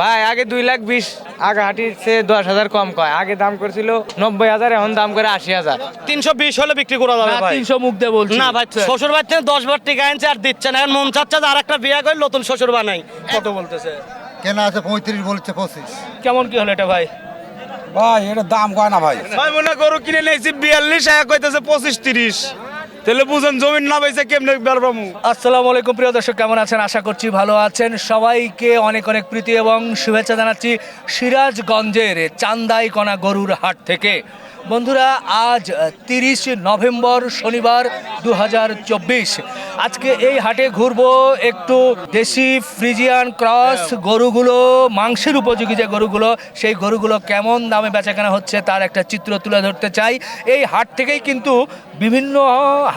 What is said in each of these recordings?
ভাই আগে দুই লাখ বিশ আগে হাঁটিছে দশ হাজার কম কয়। আগে দাম করেছিল নব্বই হাজার এখন দাম করে আশি হাজার। তিনশো বিশ হলে বিক্রি করা যাবে ভাই। তিনশো মুখ দিয়ে বলছি। না ভাই শ্বশুর বাড়ি থেকে দশ বার টিকা আনছে আর দিচ্ছে না। এখন মন চাচ্ছে আর একটা বিয়ে করে নতুন শ্বশুর বানাই। কত বলতেছে? কেনা আছে পঁয়ত্রিশ বলছে পঁচিশ। কেমন কি হলো এটা ভাই? ভাই এটা দাম কয় না ভাই। ভাই মনে গরু কিনে নিয়েছি বিয়াল্লিশ টাকা কইতেছে পঁচিশ তিরিশ। তাহলে বুঝেন জমিন না পাইছে কেমনে বেরবামু আসসালামু আলাইকুম, প্রিয় দর্শক, কেমন আছেন? আশা করছি ভালো আছেন। সবাইকে অনেক অনেক প্রীতি এবং শুভেচ্ছা জানাচ্ছি সিরাজগঞ্জের চান্দাইকণা গরুর হাট থেকে। বন্ধুরা আজ তিরিশ নভেম্বর শনিবার দু হাজার চব্বিশ। আজকে এই হাটে ঘুরবো একটু দেশি ফ্রিজিয়ান ক্রস গরুগুলো মাংসের উপযোগী যে গরুগুলো সেই গরুগুলো কেমন দামে বেচাকেনা হচ্ছে তার একটা চিত্র তুলে ধরতে চাই। এই হাট থেকেই কিন্তু বিভিন্ন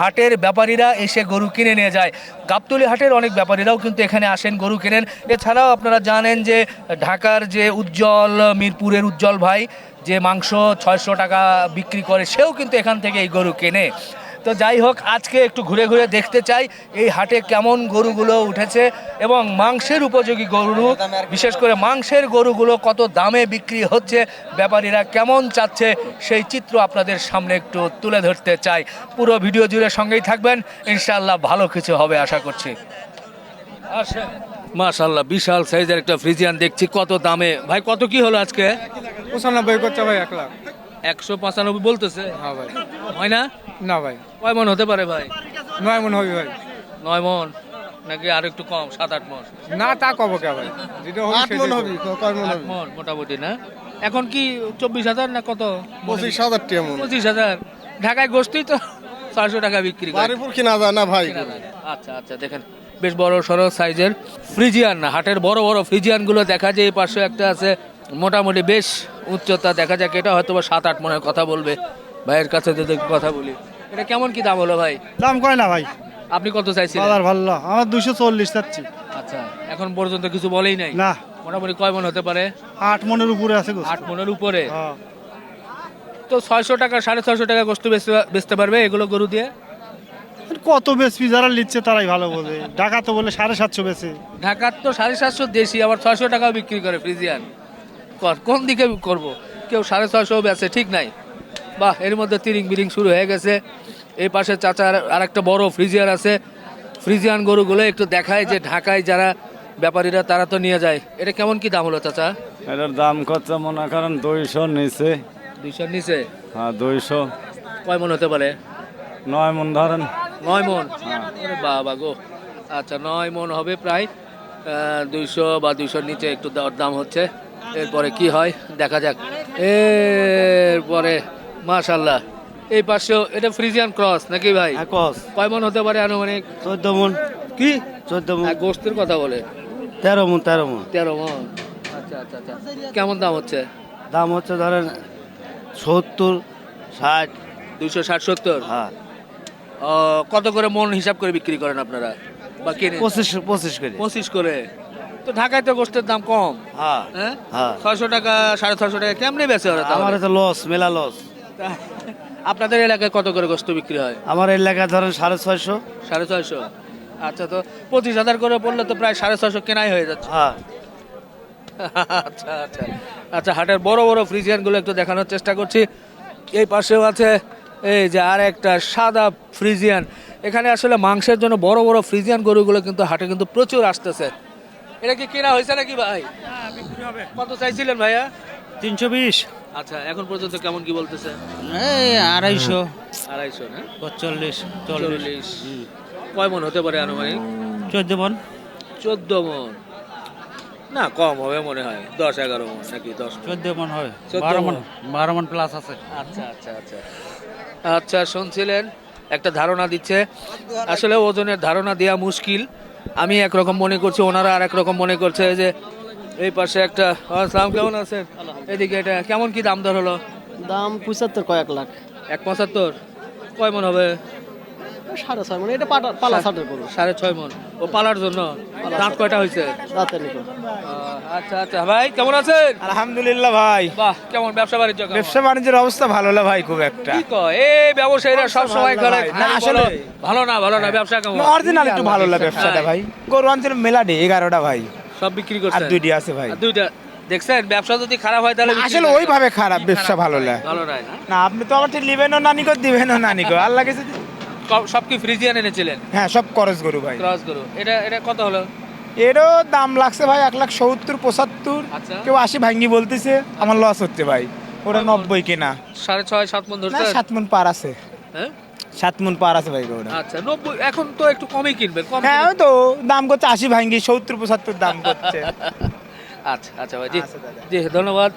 হাটের ব্যাপারীরা এসে গরু কিনে নিয়ে যায়। গাবতলি হাটের অনেক ব্যাপারীরাও কিন্তু এখানে আসেন গরু কেনেন। এছাড়াও আপনারা জানেন যে ঢাকার যে উজ্জ্বল মিরপুরের উজ্জ্বল ভাই যে মাংস ছয়শো টাকা বিক্রি করে, সেও কিন্তু এখান থেকে এই গরু কেনে। তো যাই হোক, আজকে একটু ঘুরে ঘুরে দেখতে চাই এই হাটে কেমন গরুগুলো উঠেছে এবং মাংসের উপযোগী গরু, বিশেষ করে মাংসের গরুগুলো কত দামে বিক্রি হচ্ছে, ব্যাপারীরা কেমন চাচ্ছে, সেই চিত্র আপনাদের সামনে একটু তুলে ধরতে চাই। পুরো ভিডিও জুড়ে সঙ্গেই থাকবেন, ইনশাআল্লাহ ভালো কিছু হবে আশা করছি। মাশাল্লাহ বিশাল সাইজের একটা ফ্রিজিয়ান দেখছি কত দামে। ভাই কত কি হলো আজকে? পঁচানব্বই করছে ভাই এক লাখ। একশো পঁচানব্বই বলতেছে? হ্যাঁ ভাই। হয় না? না ভাই। কয় মন হতে পারে ভাই? নয় মন হবে ভাই। নয় মন? নাকি আর একটু কম সাত আট মন? না তা কব কে ভাই? যেটা আট মন হবে আট মন মোটামুটি না? এখন কি চব্বিশ হাজার না কত? পঁচিশ হাজার টাকা মন। পঁচিশ হাজার? ঢাকায় গোষ্ঠী তো চারশো টাকা বিক্রি করে। বাড়িপুর কিনা যায় না ভাই। আচ্ছা আচ্ছা দেখেন। বেশ বড় সড়ো সাইজের ফ্রিজিয়ান। হাটের বড় বড় ফ্রিজিয়ানগুলো দেখা যায় এই পাশে একটা আছে মোটামুটি বেশ উচ্চতা। দেখা যাক এটা হয়তো বা সাত আট মনের কথা বলবে। ভাইয়ের কাছে যদি কথা বলি। এটা কেমন কি দাম হলো ভাই? দাম কয় না ভাই? আপনি কত চাইছেন বাজার ভালো। আমার দুশো চল্লিশ চাচ্ছি। আচ্ছা এখন পর্যন্ত কিছু বলেই নাই? না। মোটামুটি কয় মন হতে পারে? আট মনের উপরে আছে। আট মনের উপরে? হ্যাঁ। তো ছয়শো টাকা সাড়ে ছয়শো টাকা গোস্ত বেচতে বেচতে পারবে এগুলো গরু দিয়ে? কত বেশি যারা নিচ্ছে তারাই ভালো বোঝে ঢাকা তো বলে সাড়ে সাতশো বেশি ঢাকার তো সাড়ে সাতশো দেশি আবার ছয়শো টাকাও বিক্রি করে ফ্রিজিয়ান। কর কোন দিকে করব? কেউ সাড়ে ছয়শো বেচে ঠিক নাই। বাহ এর মধ্যে তিরিং বিরিং শুরু হয়ে গেছে। এই পাশে চাচার আর একটা বড় ফ্রিজিয়ান আছে। ফ্রিজিয়ান গরুগুলো একটু দেখায় যে ঢাকায় যারা ব্যাপারীরা তারা তো নিয়ে যায়। এটা কেমন কি দাম হলো চাচা? এটার দাম কত মনে করেন দুইশো নিচে। দুইশোর নিচে? হ্যাঁ দুইশো। কয় মন হতে পারে? নয় মন ধরেন। নয় মন। বাবা গো। আচ্ছা নয় মন হবে প্রায় দুইশো বা দুইশোর নিচে একটু দর দাম হচ্ছে। এরপরে কি হয়? দেখা যাক। এরপরে মাশাল্লাহ এই পাশেও এটা ফ্রিজিয়ান ক্রস নাকি ভাই? ক্রস। কয় মন হতে পারে আনুমানিক? চোদ্দ মন। কি? চোদ্দ মন। আর গোস্তের কথা বলে। তেরো মন তেরো মন। তেরো মন। আচ্ছা আচ্ছা আচ্ছা। কেমন দাম হচ্ছে? দাম হচ্ছে ধরেন সত্তর ষাট। দুইশো ষাট সত্তর? হ্যাঁ। কত করে মন হিসাব করে বিক্রি করেন আপনারা? বা কিনে? পঁচিশ পঁচিশ করে। পঁচিশ করে। তো ঢাকায় তো গোস্তের দাম কম। হ্যাঁ হ্যাঁ? হ্যাঁ। ছয়শো টাকা সাড়ে ছয়শো টাকা কেমনে বেচে ওরা আমার? তো লস মেলা লস আপনাদের এলাকায় কত করে গোস্ত বিক্রি হয়? আমার এলাকায় ধরেন সাড়ে ছয়শো। সাড়ে ছয়শো। আচ্ছা তো পঁচিশ হাজার করে পড়লে তো প্রায় সাড়ে ছয়শো কেনাই হয়ে যাচ্ছে। হ্যাঁ। আচ্ছা আচ্ছা। আচ্ছা হাটের বড় বড় ফ্রিজিয়ানগুলো একটু দেখানোর চেষ্টা করছি। এই পাশেও আছে এই যে আর একটা সাদা ফ্রিজিয়ান। এখানে আসলে মাংসের জন্য বড় বড় ফ্রিজিয়ান গরুগুলো কিন্তু হাটে কিন্তু প্রচুর আসতেছে। এটা কি কেনা হয়েছে নাকি ভাই? কত চাইছিলেন ভাইয়া? তিনশো বিশ। আচ্ছা এখন পর্যন্ত কেমন কি বলতেছে? এই আড়াইশো। আড়াইশো না? চল্লিশ। চল্লিশ। কয় মন হতে পারে আনুমানিক? চোদ্দ মন। চোদ্দ মন। না কম হবে মনে হয়। দশ এগারো মন নাকি দশ? চোদ্দ মন হবে। 14 বারো মন বারো মন প্লাস আছে। আচ্ছা আচ্ছা আচ্ছা। আচ্ছা শুনছিলেন? একটা ধারণা দিচ্ছে। আসলে ওজনের ধারণা দেওয়া মুশকিল। আমি একরকম মনে করছি ওনারা আর একরকম মনে করছে যে এই পাশে একটা আসসালাম কেমন আছেন? এদিকে এটা কেমন কি দাম দর হলো? দাম পঁচাত্তর কয়েক লাখ। এক পঁচাত্তর? কয় মন হবে? সাড়ে ছয় মানে এটা পাটা পালা সাড়ে ছয় মন। ও পালার জন্য। দাঁত কয়টা হয়েছে? নিকো আচ্ছা আচ্ছা। ভাই কেমন আছেন? আলহামদুলিল্লাহ ভাই। বাহ কেমন ব্যবসা বাণিজ্য ব্যবসা বাণিজ্যের অবস্থা ভালো না ভাই খুব একটা। কি কয়? এই ব্যবসায়ীরা সব সময় করে না, আসলে- ভালো না ভালো না ব্যবসা কেমন? অরিজিনাল একটু ভালো লাগে ব্যবসাটা ভাই। গরু আনছিল মেলাডি এগারোটা ভাই। সব বিক্রি আর করছেন দুইটি আছে ভাই। দুইটা দেখছেন ব্যবসা যদি খারাপ হয় তাহলে আসলে ওইভাবে খারাপ ব্যবসা ভালো না। ভালো না? না আপনি তো আমার ঠিক নিবেনও নানিকো দিবেনও নানিকো আল্লাহ কিছু ক- সব কি ফ্রিজিয়ান এনেছিলেন? হ্যাঁ সব করজ গরু ভাই। ক্রস গরু। এটা এটা কত হলো? এরও দাম লাগছে ভাই এক লাখ সত্তর পঁচাত্তর। আচ্ছা। কেউ আশি ভাঙ্গি বলতেছে আমার লস হচ্ছে ভাই। ওটা নব্বই কেনা। সাড়ে ছয় সাত মন ধরছে? সাত মন পার আছে। হ্যাঁ? সাত মন পার আছে ভাই ওটা আচ্ছা নব্বই এখন তো একটু কমই কিনবেন কম হ্যাঁ তো দাম করছে আশি ভাঙ্গি সত্তর পঁচাত্তর দাম করছে। আচ্ছা আচ্ছা ভাই জি। জি ধন্যবাদ।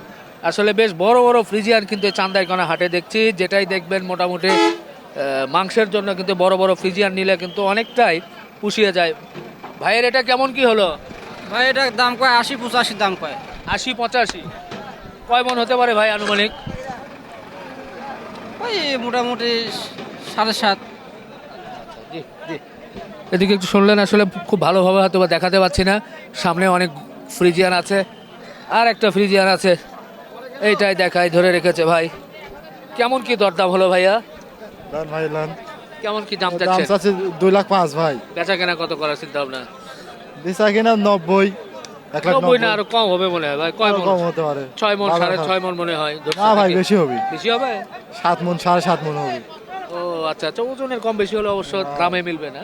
আসলে বেশ বড় বড় ফ্রিজিয়ান কিন্তু চান্দাইকোনা হাটে দেখছি যেটাই দেখবেন মোটামুটি মাংসের জন্য কিন্তু বড় বড় ফ্রিজিয়ান নিলে কিন্তু অনেকটাই পুষিয়ে যায়। ভাইয়ের এটা কেমন কি হলো? ভাই এটা দাম কয়? আশি পঁচাশি দাম কয়? আশি পঁচাশি। কয় মন হতে পারে ভাই আনুমানিক? ওই মোটামুটি সাড়ে সাত। এদিকে একটু শুনলেন আসলে খুব ভালোভাবে হয়তো বা দেখাতে পাচ্ছি না। সামনে অনেক ফ্রিজিয়ান আছে। আর একটা ফ্রিজিয়ান আছে। এইটাই দেখাই ধরে রেখেছে ভাই। কেমন কি দরদাম হলো ভাইয়া? ভাই লান কেমন কি দাম দাম চাচ্ছেন? চাচ্ছে দুই লাখ পাঁচ ভাই। বেচা কেনা কত করার চিন্তা ভাবনা বেচা কিনা নব্বই এক লাখ নব্বই না আরও কম হবে মনে হয় ভাই? কয় মন? কম হতে পারে। ছয় মন সাড়ে। ছয় মন মনে হয় না ভাই বেশি হবে। বেশি হবে? সাত মন সাড়ে সাত মন হবে। ও আচ্ছা আচ্ছা ওজনের কম বেশি হলে অবশ্য দামে মিলবে না।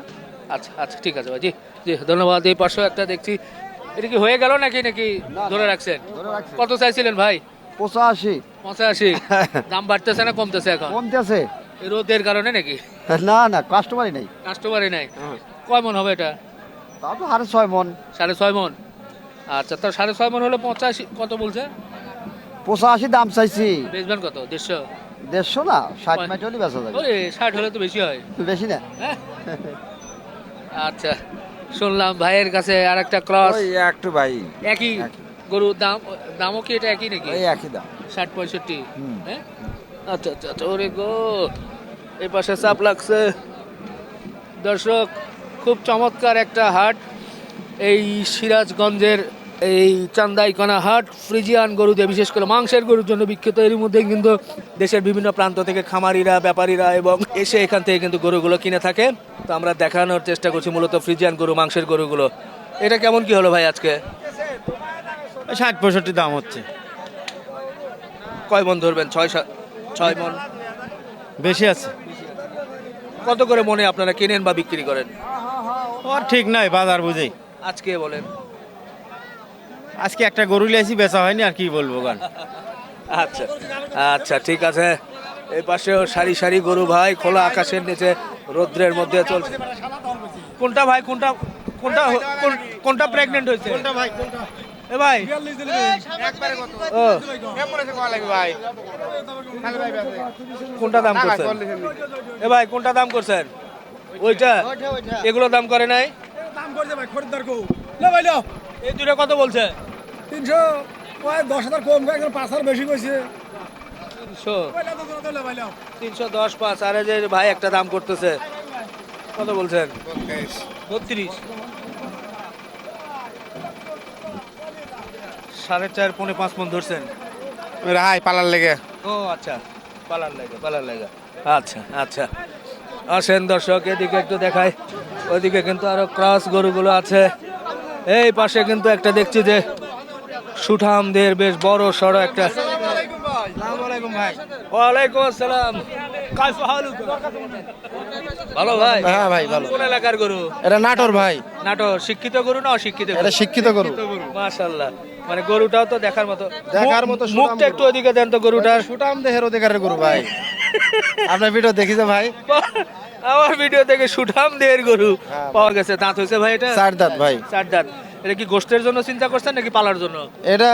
আচ্ছা আচ্ছা ঠিক আছে ভাই। জি জি ধন্যবাদ। এই পাশেও একটা দেখছি। এটা কি হয়ে গেল নাকি নাকি ধরে রাখছেন? কত চাইছিলেন ভাই? পঁচাশি। পঁচাশি। দাম বাড়তেছে না কমতেছে এখন? কমতেছে। রোদের কারণে নাকি? না না কাস্টমারই নেই। কাস্টমারই নাই। কয় মন হবে এটা? তা তো হারে ছয় মন। সাড়ে ছয় মন। আচ্ছা তো সাড়ে ছয় মন হলে পঁচাশি কত বলছে? পঁচাশি দাম চাইছি। বেচবেন কত? দেড়শো? দেড়শো না ষাট? মাইট হলে বেচা যাবে। ওরে ষাট হলে তো বেশি হয়। বেশি না? আচ্ছা শুনলাম ভাইয়ের কাছে আর একটা ক্রস একটু ভাই। একই গরুর দাম দামও কি এটা একই নাকি? ওই একই দাম। ষাট পঁয়ষট্টি। হ্যাঁ? আচ্ছা আচ্ছা আচ্ছা ওরে গো এই পাশে চাপ লাগছে। দর্শক খুব চমৎকার একটা হাট। এই সিরাজগঞ্জের এই চান্দাইকোনা হাট ফ্রিজিয়ান গরু দিয়ে বিশেষ করে মাংসের গরুর জন্য বিখ্যাত। এর মধ্যে কিন্তু দেশের বিভিন্ন প্রান্ত থেকে খামারিরা ব্যাপারীরা এবং এসে এখান থেকে কিন্তু গরুগুলো কিনে থাকে। তো আমরা দেখানোর চেষ্টা করছি মূলত ফ্রিজিয়ান গরু মাংসের গরুগুলো। এটা কেমন কি হলো ভাই আজকে? ষাট পঁয়ষট্টি দাম হচ্ছে। কয় মন ধরবেন? ছয় সাত ছয় মন। বেশি আছে। কত করে মনে আপনারা কেনেন বা বিক্রি করেন? ওর ঠিক নাই বাজার বুঝেই। আজকে বলেন। আজকে একটা গরু লিয়েছি বেচা হয়নি আর কি বলব গান। আচ্ছা আচ্ছা ঠিক আছে। এই পাশেও সারি সারি গরু ভাই খোলা আকাশের নিচে রৌদ্রের মধ্যে চলছে। কোনটা ভাই কোনটা কোনটা কোন- কোনটা প্রেগনেন্ট হয়েছে? কোনটা ভাই এ ভাই। ও। কোনটা দাম করছেন? এ ভাই কোনটা দাম করছেন? ওইটা? এগুলো দাম করে নাই? দাম করছে ভাই খরিদ্দার কো লে ভাই লো। এই দুটো কত বলছে? তিনশো ওই দশ হাজার কম একজন পাঁচ হাজার বেশি কইছে। তিনশো। দশ পাঁচ আরে যে ভাই একটা দাম করতেছে। কত বলছেন? বত্রিশ। সাড়ে চার পৌনে পাঁচ মন ধরছেন? রাহাই পালার লেগে। ও আচ্ছা। পালার লেগে পালার লাগে। আচ্ছা আচ্ছা। আসেন দর্শক এদিকে একটু দেখাই। ওইদিকে কিন্তু আরও ক্রস গরুগুলো আছে। এই পাশে কিন্তু একটা দেখছি যে সুঠামদের বেশ বড় সড়ো একটা ওয়ালাইকুম আসসালাম। ভালো ভাই? হ্যাঁ ভাই ভালো। কোন এলাকার গরু? এটা নাটোর ভাই। নাটোর। শিক্ষিত গরু না অশিক্ষিত এটা শিক্ষিত গরু। মাশাল্লাহ মানে গরুটাও তো দেখার মতো। দেখার মতো মুখটা একটু ওইদিকে দেন তো গরুটার। সুটাম দেহের অধিকারের গরু ভাই। আপনার ভিডিও দেখিছে ভাই। আমার ভিডিও থেকে সুঠাম দেহের গরু হ্যাঁ, পাওয়া গেছে। দাঁত হয়েছে ভাই এটা? চার দাঁত ভাই। চার দাঁত। এটা কি গোষ্ঠের জন্য চিন্তা করছেন নাকি পালার জন্য? এটা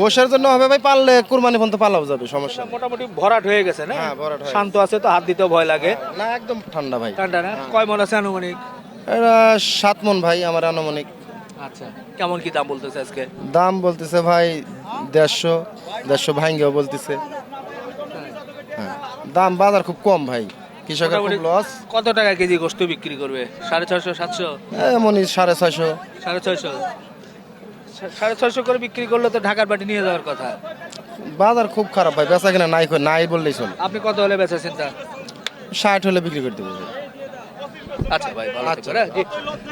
গোশের জন্য হবে ভাই পাললে কুরবানি পর্যন্ত পালাও যাবে সমস্যা মোটামুটি ভরাট হয়ে গেছে না? হ্যাঁ, ভরাট হয়ে শান্ত আছে তো হাত দিতেও ভয় লাগে। না একদম ঠান্ডা ভাই। ঠান্ডা না? কয় মন আছে আনুমানিক? এটা সাত মন ভাই আমার আনুমানিক। আচ্ছা কেমন কি দাম বলতেছে আজকে? দাম বলতেছে ভাই দেড়শো দেড়শো ভাঙ্গেও বলতেছে। হ্যাঁ দাম বাজার খুব কম ভাই কৃষকের খুব লস কত টাকা কেজি গোস্ত বিক্রি করবে? সাড়ে ছয়শো সাতশো? এমনই সাড়ে ছয়শো। সাড়ে ছয়শো? সাড়ে ছয়শো করে বিক্রি করলে তো ঢাকার বাটি নিয়ে যাওয়ার কথা। বাজার খুব খারাপ ভাই বেচা কিনা নাই নাই বললেই চলে। আপনি কত হলে বেচা চিন্তা ষাট হলে বিক্রি করে দেবো। আচ্ছা ভাই ভালো? জি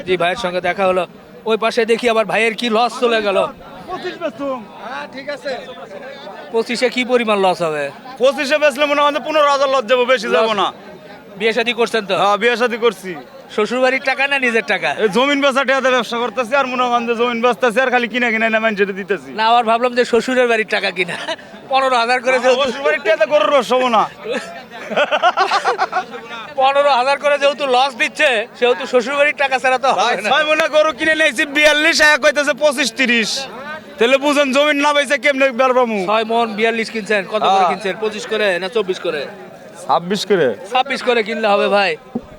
জি ভাইয়ের সঙ্গে দেখা হলো। ওই পাশে দেখি আবার ভাইয়ের কি লস চলে গেল। পঁচিশে কি পরিমাণ লস হবে? পঁচিশে বেচলে মনে হয় পনেরো হাজার লস যাব বেশি যাব না। বিয়ে শাদী করছেন তো? হ্যাঁ বিয়ে শাদি করছি। শ্বশুর বাড়ির টাকা না নিজের টাকা? জমিন বেচা টেয়াতে ব্যবসা করতেছি আর মনে হয় জমিন বেচতেছি আর খালি কিনা কিনা না মানুষের দিতেছি। না আবার ভাবলাম যে শ্বশুরের বাড়ির টাকা কিনা। পনেরো হাজার করে যেহেতু শ্বশুরবাড়ির টেয়াতে গরুর রস না। পনেরো হাজার করে যেহেতু লস দিচ্ছে সেহেতু শ্বশুর বাড়ির টাকা ছাড়া তো হবে না। ছয় মনে গরু কিনে নিয়েছি বিয়াল্লিশ এক কইতেছে পঁচিশ তিরিশ। তাহলে বুঝেন জমিন না বেচে কেমনে বেরবামু ছয় মন বিয়াল্লিশ কিনছেন কত করে হ্যাঁ। কিনছেন? পঁচিশ করে না চব্বিশ করে? ছাব্বিশ করে। ছাব্বিশ করে কিনলে হবে ভাই।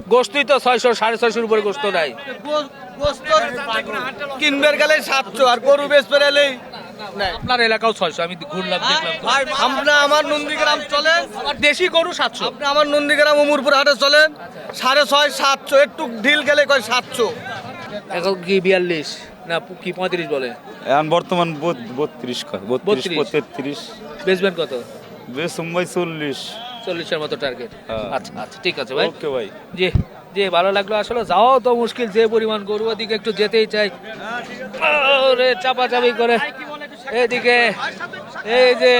গোস্তই তো ছয়শো সাড়ে ছয়শোর উপরে গোস্ত নাই কিনবের গেলে সাতশো আর গরু বেশ পেরালেই আপনার এলাকাও ছয়শো আমি ঘুরলাম দেখলাম তো। আমরা আমার নন্দীগ্রাম চলেন আমার দেশি গরু সাতশো। আপনি আমার নন্দীগ্রাম উমরপুর হাটে চলেন সাড়ে ছয় সাতশো একটু ঢিল গেলে কয় সাতশো। এখন কি বিয়াল্লিশ না কি পঁয়ত্রিশ বলে? এখন বর্তমান বত- বত্রিশ কয় বত্রিশ 32 তেত্রিশ বেচবেন কত? বেশ মুম্বাই চল্লিশ। চল্লিশের মতো টার্গেট হ্যাঁ। আচ্ছা আচ্ছা ঠিক আছে ভাই। ওকে ভাই। জি জি ভালো লাগল আসলে। যাওয়াও তো মুশকিল যে পরিমাণ গরু ওদিকে একটু যেতেই চাই রে চাপাচাপি করে। এদিকে এই যে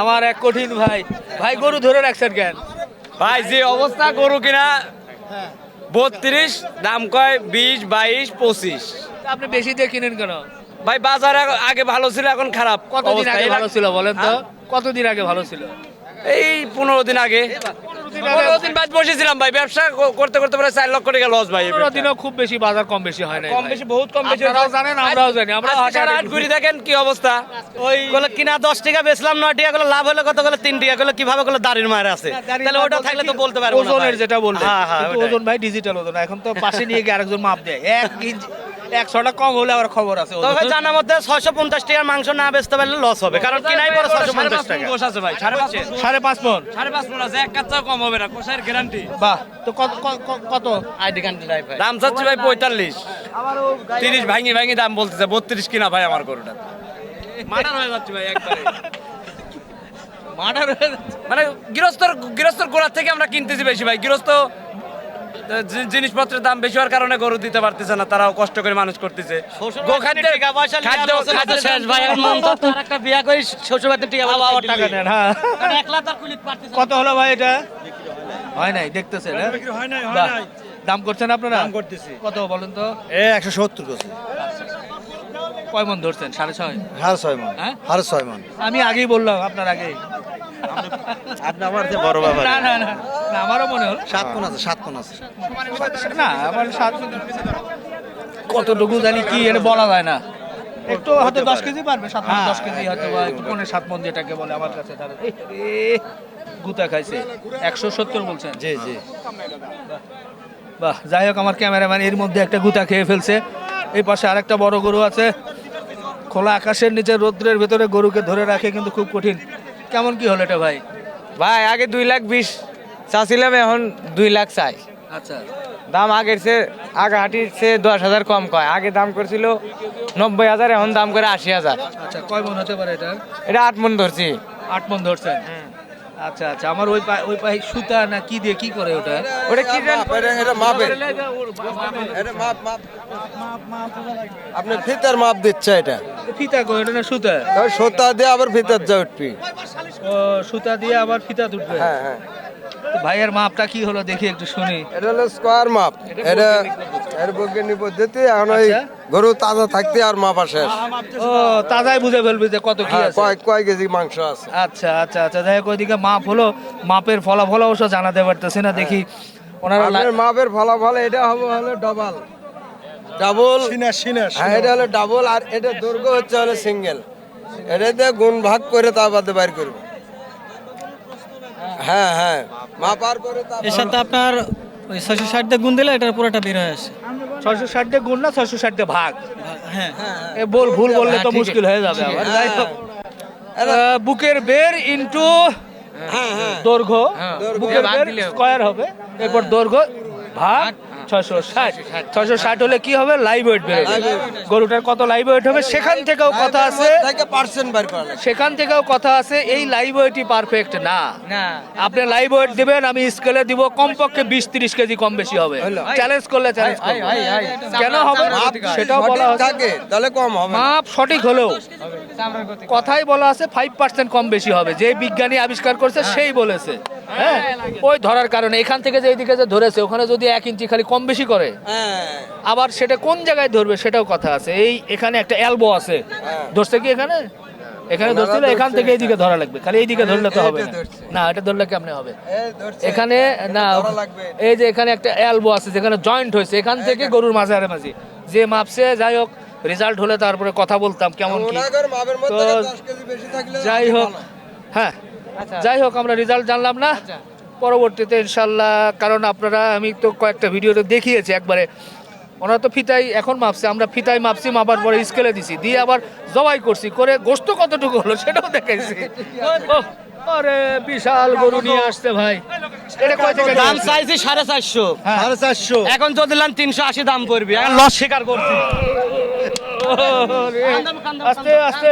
আমার এক কঠিন ভাই। ভাই গরু ধরে রাখছেন কেন? ভাই যে অবস্থা গরু কিনা বত্রিশ দাম কয়? বিশ বাইশ পঁচিশ। আপনি বেশি দিয়ে কিনেন কেন? ভাই বাজার আগে ভালো ছিল এখন খারাপ কতদিন আগে ভালো ছিল বলেন তো? কতদিন আগে ভালো ছিল? এই পনেরো দিন আগে। পনেরো দিন বাদ বসেছিলাম ভাই ব্যবসা করতে করতে প্রায় চার লক্ষ টাকা লস ভাই। পনেরো দিনও খুব বেশি বাজার কম বেশি হয় না কম বেশি বহুত কম বেশি জানেন আমরাও জানি আমরা হাট ঘুরে দেখেন কি অবস্থা। ওই গুলো কিনা দশ টাকা বেচলাম নয় টাকা গুলো লাভ হলো কতগুলো তিন টাকা গুলো কীভাবে গুলো দাঁড়ির মায়ের আছে? তাহলে ওটা থাকলে তো বলতে পারব ওজনের। যেটা হ্যাঁ হ্যাঁ। ওজন ভাই ডিজিটাল ওজন। এখন তো পাশে নিয়ে গিয়ে আরেকজন মাপ দেয়। এক ইঞ্চি একশোটা কম হলে আবার খবর আছে তবে জানা মধ্যে ছয়শো পঞ্চাশ টাকার মাংস না বেচতে পারলে লস হবে কারণ কিনাই পরে ছয়শো পঞ্চাশ টাকা। আছে ভাই সাড়ে পাঁচ সাড়ে পাঁচ সাড়ে পাঁচ আছে এক কাচ্চাও কম হবে না কোষের গ্যারান্টি বাহ তো কত কত আইডি কান্ট্রি দাম চাচ্ছি ভাই পঁয়তাল্লিশ। তিরিশ ভাঙি ভাঙি দাম বলতেছে বত্রিশ কিনা ভাই আমার গরুটা। মার্ডার হয়ে যাচ্ছে ভাই একবারে। মার্ডার মানে গৃহস্থর গৃহস্থর গোড়ার থেকে আমরা কিনতেছি বেশি ভাই গৃহস্থ জিনিসপত্রের দাম বেশি হওয়ার কারণে গরু দিতে পারতেছে না তারাও কষ্ট করে মানুষ করতেছে। হ্যাঁ। কত হলো ভাই এটা? হয় নাই দেখতেছেন হ্যাঁ? দাম করছেন আপনারা? দাম করতেছি। কত বলেন তো? এ একশো সত্তর করছে কয় মন ধরছেন? সাড়ে ছয়? হার ছয় মান। হ্যাঁ? হার ছয় মান। আমি আগেই বললাম আপনার আগেই। আপনি আমার বড় বাবা না না না না, আমারও মনে হল। সাত মন আছে সাত মন আছে। না আমার সাত কতটুকু জানি কি এটা বলা যায় না। একটু হয়তো দশ কেজি পারবে সাত মণ দশ কেজি হয়তো বা একটু পনেরো সাত মন যেটাকে বলে আমার কাছে তাহলে এ, এ, গুতা খাইছে। একশো সত্তর বলছেন। জি জি। বাহ যাই হোক আমার ক্যামেরাম্যান এর মধ্যে একটা গুতা খেয়ে ফেলছে। এই পাশে আরেকটা বড় গরু আছে। খোলা আকাশের নিচে রৌদ্রের ভেতরে গরুকে ধরে রাখে কিন্তু খুব কঠিন। কেমন কি হলো এটা ভাই? ভাই আগে দুই লাখ বিশ চাচ্ছিলাম এখন দুই লাখ চাই। আচ্ছা। দাম আগের সে আগে হাটির সে দশ হাজার কম কয়। আগে দাম করেছিল নব্বই হাজার এখন দাম করে আশি হাজার। আচ্ছা কয় মন হতে পারে এটা এটা আট মন ধরছি। আট মন ধরছেন। আচ্ছা আচ্ছা আমার ওই ওই পায়ে সুতা না কি দিয়ে কি করে ওটা? ওটা কি এটা মাপের আপনি ফিতার মাপ দিচ্ছে এটা। ফিতা কো এটা না সুতা? সুতা দিয়ে আবার ফিতার যা উঠবি। সুতা দিয়ে আবার ফিতা উঠবে হ্যাঁ হ্যাঁ। ভাইয়ের মাপটা কি হলো দেখি একটু শুনি। এটা হলো স্কোয়ার মাপ। এটা এর বৈজ্ঞানিক পদ্ধতি এখন ওই আচ্ছা। গরু তাজা থাকতে আর মাপা শেষ ও তাজাই বুঝে ফেলবে যে কত কি হ্যাঁ, আছে। কয় কয় কেজি মাংস আছে। আচ্ছা আচ্ছা আচ্ছা। যাই হোক ওইদিকে মাপ হলো। মাপের ফলাফল অবশ্য জানাতে পারতেছি না দেখি ওনারা মাপের ফলাফল এটা হবে হলো ডাবল ডাবল হ্যাঁ এটা হলো ডাবল আর এটা দৈর্ঘ্য হচ্ছে হলো সিঙ্গেল এটাতে গুণ ভাগ করে তা বাদে বাইর করবে। হ্যাঁ হ্যাঁ। মাপার পরে এর সাথে আপনার ওই ছয়শো ষাট দিয়ে গুণ দিলে এটার পুরোটা বের হয়ে আসে। ছয়শো ষাট দিয়ে গুণ না ছয়শো ষাট দিয়ে ভাগ। হ্যাঁ। এ বল ভুল বললে তো মুশকিল হয়ে যাবে আবার যাই হোক। বুকের বের ইনটু দৈর্ঘ্য। বুকের বের স্কয়ার হবে। এরপর দৈর্ঘ্য ভাগ। ছয়শো ষাট। ছয়শো ষাট হলে কি হবে? লাইভ ওয়েট বেরোবে গরুটার কত লাইভ ওয়েট হবে? সেখান থেকেও কথা আছে। থেকে পার্সেন্ট বার করা লাগে। সেখান থেকেও কথা আছে এই লাইভ ওয়েটই পারফেক্ট না। না। আপনি লাইভ ওয়েট দিবেন আমি স্কেলে দিব কমপক্ষে বিশ তিরিশ কেজি কম বেশি হবে। চ্যালেঞ্জ করলে চ্যালেঞ্জ কেন হবে? মাপ সেটাও বলা থাকে তাহলে কম হবে মাপ সঠিক হলেও। কথাই বলা আছে ফাইভ পার্সেন্ট কম বেশি হবে। যে বিজ্ঞানী আবিষ্কার করছে সেই বলেছে। হ্যাঁ ওই ধরার কারণে। এখান থেকে যে এইদিকে যে ধরেছে ওখানে যদি এক ইঞ্চি খালি কম বেশি করে হ্যাঁ। আবার সেটা কোন জায়গায় ধরবে সেটাও কথা আছে। এই এখানে একটা অ্যালবো আছে। ধরছে কি এখানে? এখানে ধরছিল এখান থেকে এইদিকে ধরা লাগবে। খালি এইদিকে ধরলে তো হবে না। এটা ধরলে কেমনে হবে? এখানে না এই যে এখানে একটা অ্যালবো আছে যেখানে জয়েন্ট হয়েছে। এখান থেকে গরুর মাঝে মাঝে যে মাপছে যাই হোক রেজাল্ট হলে তারপরে কথা বলতাম কেমন কি। তো যাই হোক হ্যাঁ। যাই হোক আমরা রেজাল্ট জানলাম না। পরবর্তীতে ইনশাল্লাহ কারণ আপনারা আমি তো কয়েকটা ভিডিওতে দেখিয়েছি একবারে। ওনারা তো ফিতাই এখন মাপছে আমরা ফিতাই মাপছি মাপার পরে স্কেলে দিছি। দিয়ে আবার জবাই করছি করে গোস্ত কতটুকু হলো সেটাও দেখাইছি। ওহ, আরে বিশাল গরু নিয়ে আসতে ভাই। থেকে দাম চাইছি সাড়ে চারশো। সাড়ে চারশো। এখন তো দিলাম তিনশো আশি দাম করবি। এখন লস স্বীকার করছি। আস্তে আস্তে।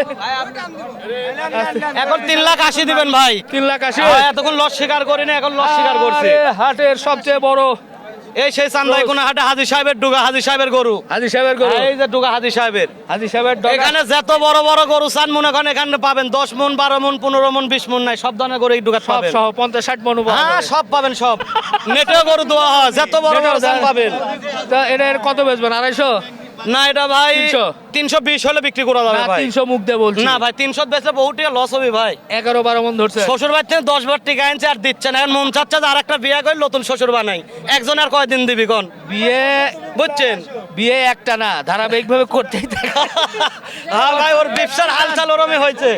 এখন তিন লাখ আশি দিবেন ভাই। তিন লাখ আশি? হ্যাঁ, এতক্ষণ লস স্বীকার করি না এখন লস স্বীকার করছি। হাটের সবচেয়ে বড় এই সেই চান্দাই কোন হাটে হাজি সাহেবের ডুগা হাজি সাহেবের গরু। হাজি সাহেবের গরু। এই যে ডুগা হাজি সাহেবের। হাজি সাহেবের এখানে যত বড় বড় গরু চান মনে করেন এখানে পাবেন দশ মন বারো মন পনেরো মন বিশ মন নাই সব ধরনের গরু এই ডুগা সব সহ পঞ্চাশ ষাট মন হ্যাঁ সব পাবেন সব। নেটেও গরু দেওয়া হয় যত বড় বড় চান পাবেন। তো এটা কত বেচবেন আড়াইশো? না এটা ভাই তিনশো। বিশ হলে বিক্রি করা যাবে ভাই। তিনশো মুখ দিয়ে বলছি। না ভাই তিনশো বেচলে বহু টাকা লস হবে ভাই। এগারো বারো মন ধরছে। শ্বশুর বাড়ি থেকে দশ বার টিকা আনছে আর দিচ্ছে না। এখন মন চাচ্ছে আর একটা বিয়ে করে নতুন শ্বশুর বানাই। একজন আর কয়দিন দিবি কোন? বিয়ে বুঝছেন? বিয়ে একটা না ধারাবাহিক ভাবে করতেই থাকে। হ্যাঁ ভাই ওর ব্যবসার হালচাল ওরমই হয়েছে।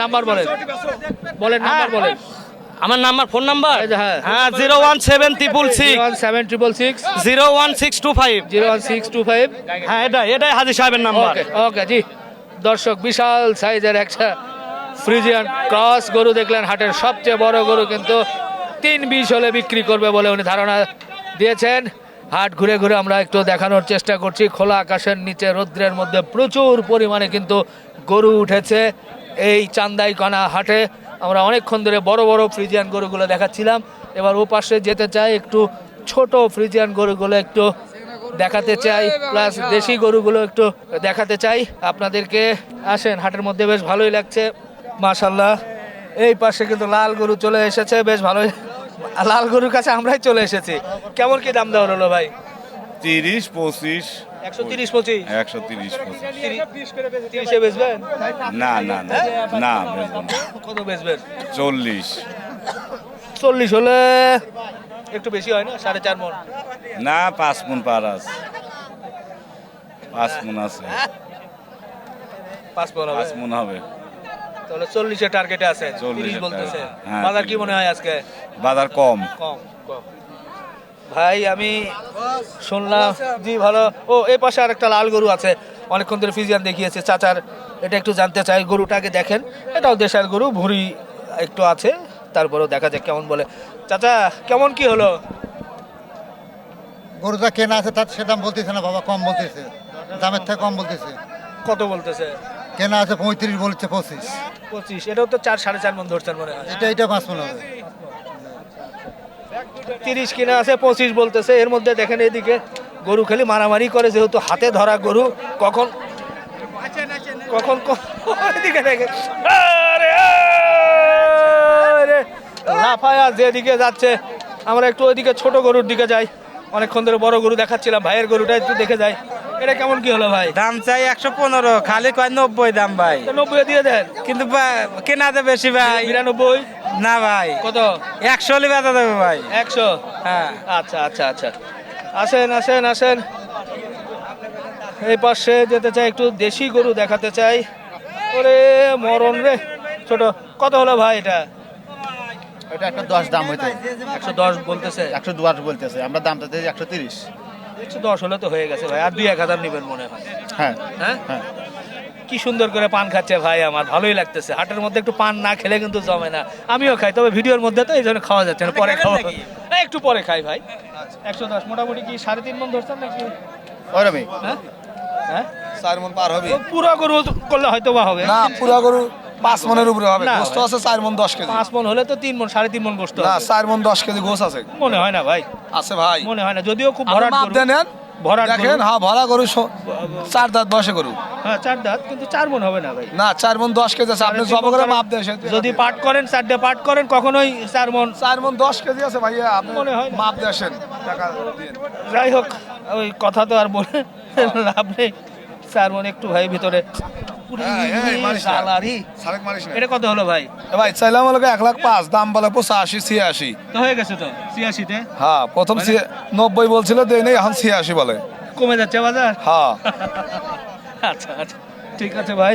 নাম্বার বলেন। বলেন নাম্বার বলেন। আমার নাম্বার ফোন নাম্বার? হ্যাঁ। হ্যাঁ zero one seven triple six. One seven triple six. Zero one six two five. Zero one six two five. হ্যাঁ এটাই এটাই হাজি সাহেবের নাম্বার। ওকে ওকে জি। দর্শক বিশাল সাইজের একটা ফ্রিজিয়ান ক্রস গরু দেখলেন। হাটের সবচেয়ে বড় গরু কিন্তু তিন বিশ হলে বিক্রি করবে বলে উনি ধারণা দিয়েছেন। হাট ঘুরে ঘুরে আমরা একটু দেখানোর চেষ্টা করছি। খোলা আকাশের নিচে রৌদ্রের মধ্যে প্রচুর পরিমাণে কিন্তু গরু উঠেছে এই চান্দাইকণা হাটে। আমরা অনেকক্ষণ ধরে বড় বড় ফ্রিজিয়ান গরুগুলো দেখাচ্ছিলাম। এবার ও পাশে যেতে চাই একটু ছোট ফ্রিজিয়ান গরুগুলো একটু দেখাতে চাই প্লাস দেশি গরুগুলো একটু দেখাতে চাই। আপনাদেরকে আসেন, হাটের মধ্যে বেশ ভালোই লাগছে মাশাল্লাহ এই পাশে কিন্তু লাল গরু চলে এসেছে, বেশ ভালোই। লাল গরুর কাছে আমরাই চলে এসেছি। কেমন কি দাম দেওয়া হলো ভাই? তিরিশ, পঁচিশ। একশো তিরিশ পঁচিশ একশো তিরিশ তিরিশে বেচবেন? না না না না বেচবো না। কত বেচবেন? চল্লিশ। চল্লিশ হলে একটু বেশি হয় না? সাড়ে চার মন? না পাঁচ মন পার আছে পাঁচ মন আছে। পাঁচ মন হবে? পাঁচ মন হবে। তাহলে চল্লিশের টার্গেটে আছে চল্লিশ বলতেছে। হ্যাঁ, বাজার কি মনে হয় আজকে? বাজার কম। কম কম। ভাই আমি শুনলাম। জি ভালো। ও এই পাশে আর একটা লাল গরু আছে। অনেকক্ষণ ধরে ফিজিয়ান দেখিয়েছে। চাচার এটা একটু জানতে চাই গরুটাকে দেখেন। এটাও দেশের গরু ভুঁড়ি একটু আছে তারপরেও দেখা যাক কেমন বলে। চাচা কেমন কি হলো? গরুটা কেনা আছে তার সে দাম বলতেছে না বাবা কম বলতেছে। দামের থেকে কম বলতেছে। কত বলতেছে? কেনা আছে পঁয়ত্রিশ বলছে পঁচিশ। পঁচিশ এটাও তো চার সাড়ে চার মন ধরছেন মনে হয়। এটা এটা পাঁচ মনে হবে। তিরিশ কিনা আছে পঁচিশ বলতেছে। এর মধ্যে দেখেন এদিকে গরু খালি মারামারি করে যেহেতু হাতে ধরা গরু কখন কখন এদিকে দেখে লাফায়া যেদিকে যাচ্ছে আমরা একটু ওইদিকে ছোট গরুর দিকে যাই। অনেকক্ষণ ধরে বড় গরু দেখাচ্ছিলাম ভাইয়ের গরুটা একটু দেখে যাই। এটা কেমন কি হলো ভাই? দাম চাই একশো পনেরো খালি কয় নব্বই দাম ভাই। নব্বই দিয়ে দেন। কিন্তু কেনা বেশি ভাই। বিরানব্বই। না ভাই। কত? একশো হলে বেচা দেবে ভাই। একশো? হ্যাঁ। আচ্ছা আচ্ছা আচ্ছা। আসেন আসেন আসেন। এই পাশে যেতে চাই একটু দেশি গরু দেখাতে চাই। ওরে মরণ রে। ছোট কত হলো ভাই এটা? এটা একটা দশ দাম হইতে। একশো দশ বলতেছে। একশো দশ বলতেছে। আমরা দামটা দিই একশো তিরিশ। একশো দশ হলে তো হয়ে গেছে ভাই। আর দুই এক হাজার নেবেন মনে হয়। হ্যাঁ। হ্যাঁ? হ্যাঁ। কি সুন্দর করে পান খাচ্ছে ভাই আমার ভালোই লাগতেছে। হাটের মধ্যে একটু পান না খেলে কিন্তু জমে না। আমিও খাই তবে ভিডিওর মধ্যে তো এই জন্য খাওয়া যাচ্ছে না পরে খাওয়া একটু পরে খাই ভাই। একশো দশ মোটামুটি কি সাড়ে তিন মন ধরছেন নাকি? ওরমই হ্যাঁ? হ্যাঁ? চার মন পার হবে। পুরো গরু করলে হয়তো বা হবে। না পুরা গরু পাঁচ মনের উপরে হবে। গোস্ত আছে চার মন দশ কেজি। পাঁচ মন হলে তো তিন মন সাড়ে তিন মন গোস্ত না চার মন দশ কেজি গোস আছে। মনে হয় না ভাই। আছে ভাই। মনে হয় না যদিও খুব ভরাট দেন ভরাট দেখেন হ্যাঁ ভরা গরু চার দাঁত বসে গরু। হ্যাঁ চার দাঁত কিন্তু চার মন হবে না ভাই। না চার মন দশ কেজি আছে। আপনি মণ করে মাপ দেন যদি পাট করেন চারটে পাট করেন কখনোই চার মন চার মন দশ কেজি আছে ভাইয়া আপনি মনে হয় মাপ দেন টাকা যাই হোক ওই কথা তো আর বলে লাভ নেই। চার মন একটু ভাই ভিতরে। মারিস না। এটা কত হলো ভাই? ভাই চাইলাম হলো এক লাখ পাঁচ দাম বলে পঁচাশি ছিয়াশি। তো হয়ে গেছে তো ছিয়াশিতে? হ্যাঁ প্রথম নব্বই বলছিল দেয় নেই এখন ছিয়াশি বলে। কমে যাচ্ছে বাজার? হ্যাঁ। আচ্ছা আচ্ছা। ঠিক আছে ভাই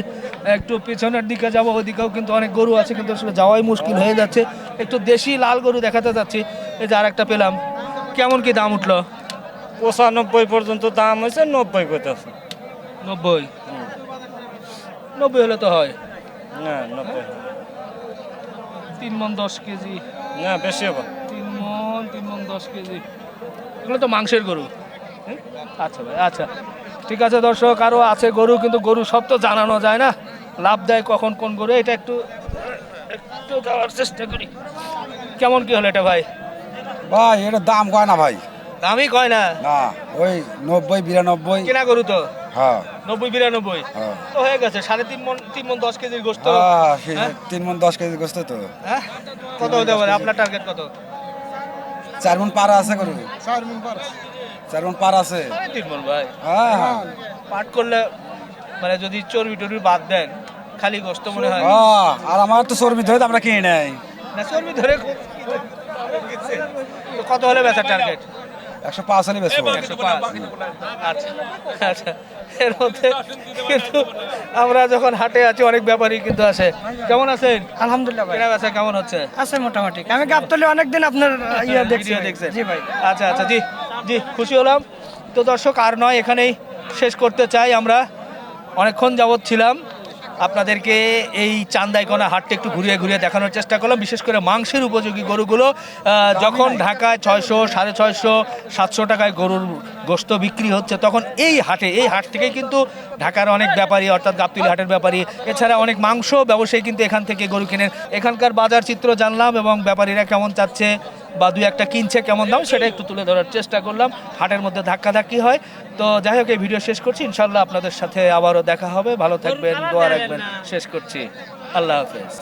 একটু পিছনের দিকে যাব ওইদিকেও কিন্তু অনেক গরু আছে কিন্তু আসলে যাওয়াই মুশকিল হয়ে যাচ্ছে। একটু দেশি লাল গরু দেখাতে যাচ্ছি এই যে আর একটা পেলাম। কেমন কি দাম উঠল? পঁচানব্বই পর্যন্ত দাম হয়েছে নব্বই করতেছে নব্বই? নব্বই হলে তো হয়। না নব্বই তিন মন দশ কেজি। না বেশি হবে। তিন মন তিন মন দশ কেজি। এগুলো তো মাংসের গরু? আচ্ছা ভাই আচ্ছা। ঠিক আছে দর্শক আরও আছে গরু কিন্তু গরু সব তো জানানো যায় না। লাভ দেয় কখন কোন গরু এটা একটু একটু যাওয়ার চেষ্টা করি। কেমন কি হলো এটা ভাই? ভাই এটা দাম কয় না ভাই? দামই কয় না? না ওই নব্বই বিরানব্বই। কেনা গরু তো? হ্যাঁ। নব্বই বিরানব্বই? হ্যাঁ। তো হয়ে গেছে সাড়ে তিন মন তিন মন দশ কেজির গোস্ত। হ্যাঁ? তিন মন দশ কেজি গোস্ত তো। হ্যাঁ? কত হতে পারে? আপনার টার্গেট কত? চার মন পার আছে গরু। চার মন পার আছে। তিন মন ভাই। হ্যাঁ। হ্যাঁ পাট করলে মানে যদি চর্বি টর্বি বাদ দেন খালি গোস্ত মনে হয়। আর আমার তো চর্বি ধরে তো আমরা কিনে নেই। না চর্বি ধরে তো কত হলে বেচার টার্গেট একশো পাঁচ হলে বেশি একশো পাঁচ আচ্ছা আচ্ছা। এর মধ্যে কিন্তু আমরা যখন হাটে আছি অনেক ব্যাপারী কিন্তু আছে কেমন আছেন? আলহামদুলিল্লাহ ভাই। কেমন হচ্ছে? আছে মোটামুটি। আমি গাবতলি অনেকদিন আপনার ইয়ে দেখছি দেখছেন? জি ভাই। আচ্ছা আচ্ছা জি জি খুশি হলাম। তো দর্শক আর নয় এখানেই শেষ করতে চাই আমরা। অনেকক্ষণ যাবৎ ছিলাম। আপনাদেরকে এই চান্দাইকোনা হাটটা একটু ঘুরিয়ে ঘুরিয়ে দেখানোর চেষ্টা করলাম। বিশেষ করে মাংসের উপযোগী গরুগুলো যখন ঢাকায় ছয়শো, সাড়ে ছয়শো, সাতশো টাকায় গরুর গোস্ত বিক্রি হচ্ছে, তখন এই হাটে, এই হাট থেকেই কিন্তু ঢাকার অনেক ব্যাপারী, অর্থাৎ গাবতলি হাটের ব্যাপারী, এছাড়া অনেক মাংস ব্যবসায়ী কিন্তু এখান থেকে গরু কেনেন। এখানকার বাজার চিত্র জানলাম এবং ব্যাপারীরা কেমন চাচ্ছে? বা দুই একটা কিনছে কেমন দাম সেটা একটু তুলে ধরার চেষ্টা করলাম। হাটের মধ্যে ধাক্কাধাক্কি হয়। তো যাই হোক এই ভিডিও শেষ করছি। ইনশাল্লাহ আপনাদের সাথে আবারও দেখা হবে। ভালো থাকবেন দোয়া রাখবেন। শেষ করছি। আল্লাহ হাফেজ।